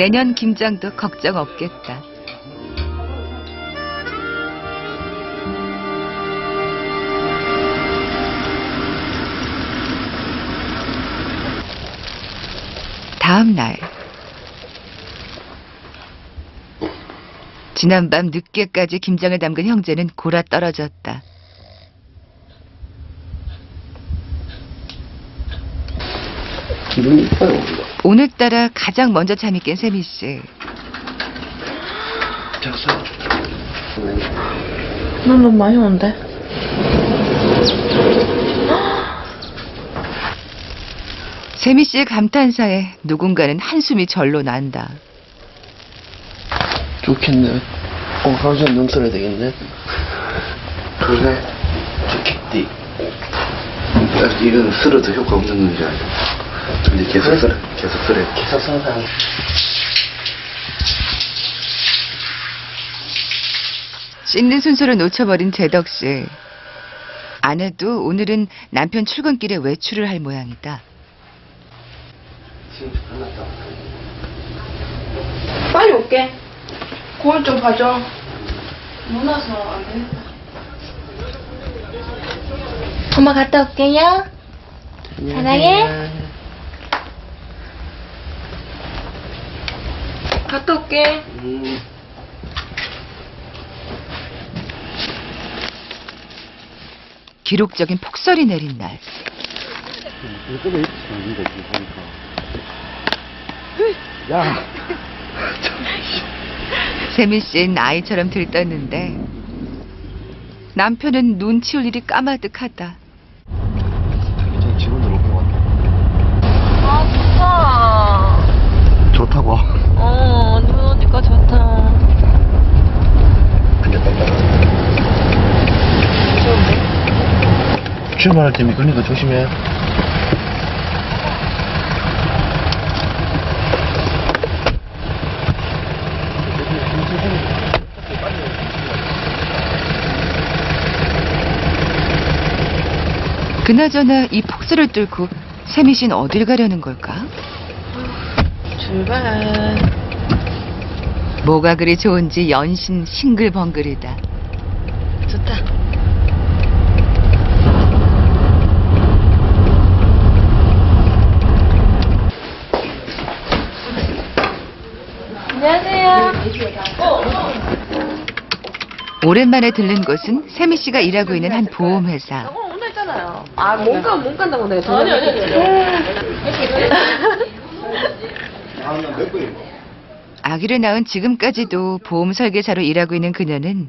내년 김장도 걱정 없겠다. 다음 날 지난밤 늦게까지 김장을 담근 형제는 골아 떨어졌다. 기분이 이뻐요, 우리가. 오늘따라 가장 먼저 잠이 깬 세미 씨. 잤어. 난 너무 많이 오는데. 세미 씨의 감탄사에 누군가는 한숨이 절로 난다. 좋겠네. 어, 하루 종일 눈 써야 되겠네. 그래. 좋겠디. 이건 쓸어 도 효과 없는 건지 알죠? 근데 계속 쓸어, 계속 쓸어. 계속 써다. 씻는 순서를 놓쳐버린 재덕 씨. 아내도 오늘은 남편 출근길에 외출을 할 모양이다. 빨리 올게. 거울 좀 봐줘. 무나서 안 되겠다. 엄마 갔다 올게요. 사랑해. 갔다 올게. 음, 기록적인 폭설이 내린 날. 이쪽에 보니까. 야! 세미 씨는 아이처럼 들떴는데 남편은 눈 치울 일이 까마득하다. 자기장 직원들 올것 같아. 아, 좋다. 좋다고. 어, 눈 오니까 좋다. 근데 빨리 좋은데? 출발할 때면 그러니까 조심해. 그나저나 이 폭설을 뚫고 세미 씨는 어딜 가려는 걸까? 출발. 뭐가 그리 좋은지 연신 싱글벙글이다. 좋다. 안녕하세요. 오랜만에 들른 곳은 세미 씨가 일하고 있는 한 보험회사. 저거 오늘 했잖아요. 아, 못 가, 못 간다고 내가 아니, 아니, 아니. 아기를 낳은 지금까지도 보험 설계사로 일하고 있는 그녀는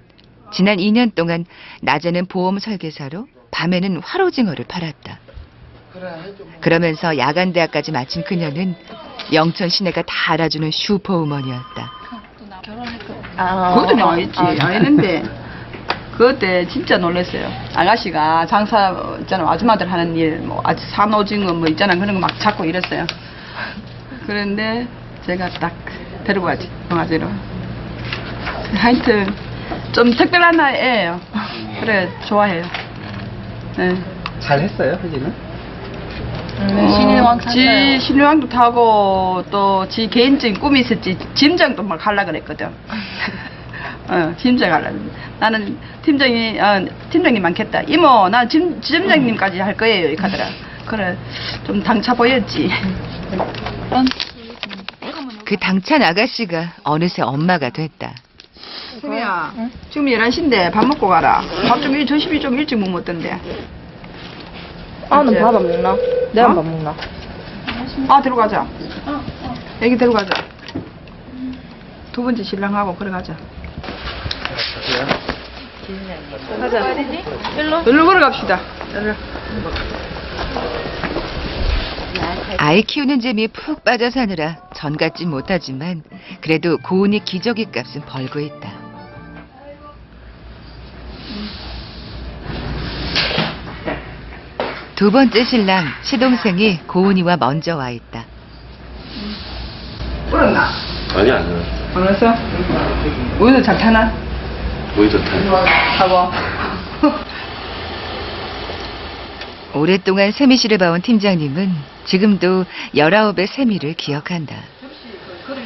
지난 2년 동안 낮에는 보험 설계사로 밤에는 화로징어를 팔았다. 그러면서 야간 대학까지 마친 그녀는 영천 시내가 다 알아주는 슈퍼우먼이었다. 아, 그것도 아니지 아니는데 그때 진짜 놀랐어요 아가씨가 장사 있잖아 아줌마들 하는 일뭐 산오징어 뭐 있잖아 그런 거 막 찾고 이랬어요 그런데 제가 딱 데리고 가지 동아지로 하여튼 좀 특별한 애예요 그래 좋아해요 네. 잘했어요, 혜진은? 어, 지 신유왕도 타고 또 지 개인적인 꿈이 있었지 짐장도 막 하려 그랬거든. 어, 짐장 하려. 나는 팀장이 어, 팀장님 많겠다. 이모, 나 짐, 짐장님까지 할 거예요. 이렇게 하더라. 그래, 좀 당차 보였지. 그 당찬 아가씨가 어느새 엄마가 됐다. 세미야, 지금 11시인데 밥 먹고 가라. 밥 좀 조심히 좀 일찍 못 먹던데. 아, 너밥안 먹나? 내가 어? 밥 먹나? 아, 들어가자. 애기 들어가자. 두 번째 신랑하고 그래 가자. 가자. 일로. 일로 걸어갑시다. 일로. 아이 키우는 재미에 푹 빠져 사느라 전 같진 못하지만 그래도 고은이 기저귀 값은 벌고 있다. 두 번째 신랑 시동생이 고은이와 먼저 와 있다. 울었나? 아니, 아니요. 안 울었어? 우유도 잘 타나? 오이도 타. 하고. 오랫동안 세미 씨를 봐온 팀장님은 지금도 열아홉의 세미를 기억한다.